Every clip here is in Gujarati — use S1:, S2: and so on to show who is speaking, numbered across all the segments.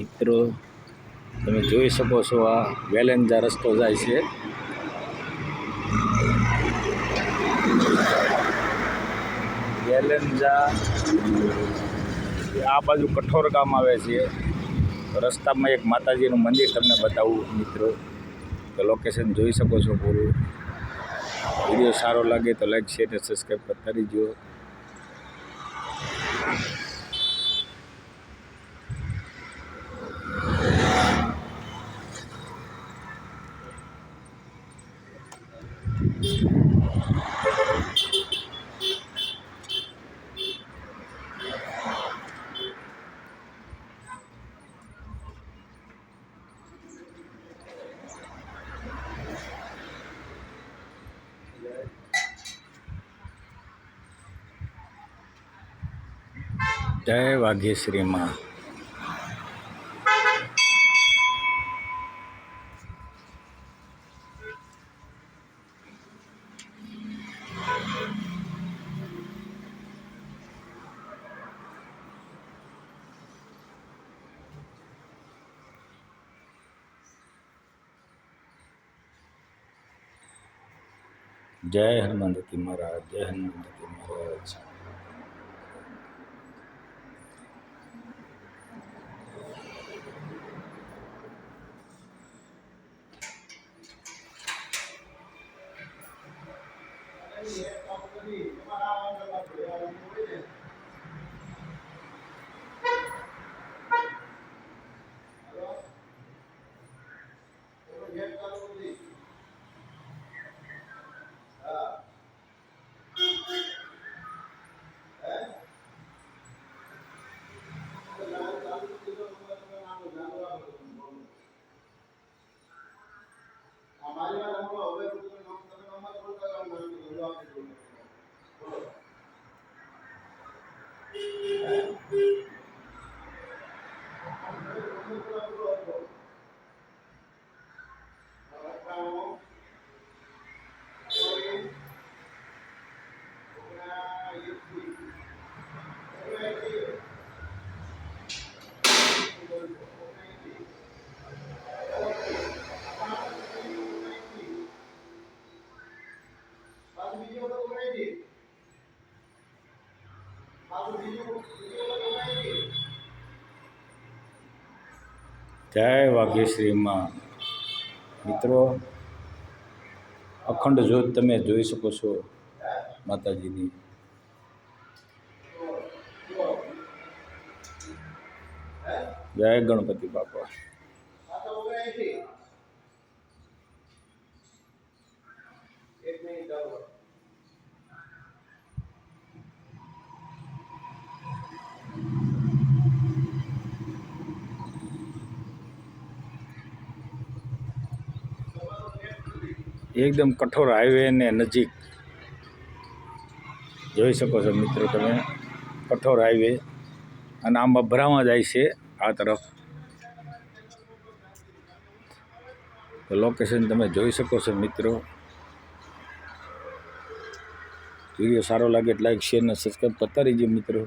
S1: મિત્રો, તમે જોઈ શકો છો આ વેલેન્જા રસ્તો જાય છે. વેલેન્જા આ બાજુ કઠોર ગામ આવે છે. રસ્તામાં એક માતાજીનું મંદિર તમને બતાવું, મિત્રો. તો લોકેશન જોઈ શકો છો પૂરું. વીડિયો સારો લાગે તો લાઈક શેર અને સબસ્ક્રાઈબ કરતા રહીજો જય વાઘેશ્રીમાં. જય હનુમાનજી મહારાજ જય હનુમાનજી મહારાજ. જય વાઘેશ્રીમાં. મિત્રો અખંડ જ્યોત તમે જોઈ શકો છો માતાજીની. જય ગણપતિ બાપા. એકદમ કઠોર હાઈવેને નજીક. જોઈ શકો છો મિત્રો તમે, કઠોર હાઈવે અને આમ અભરામાં જાય છે આ તરફ. તો લોકેશન તમે જોઈ શકો છો મિત્રો. વીડિયો સારો લાગે એટલે લાઈક શેર અને સબસ્ક્રાઈબ કરતા રહીજો મિત્રો.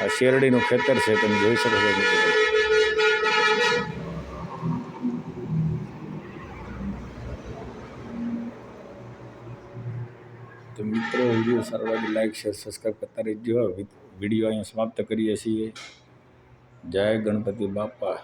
S1: આ શેરડીનું ખેતર છે, તમે જોઈ શકો છો મિત્રો તો મિત્રો, વીડિયો સારો લાગે લાઈક શેર સબસ્ક્રાઈબ કરતા રહેજો. વીડિયો અહીંયા સમાપ્ત કરીએ છીએ. જય ગણપતિ બાપા.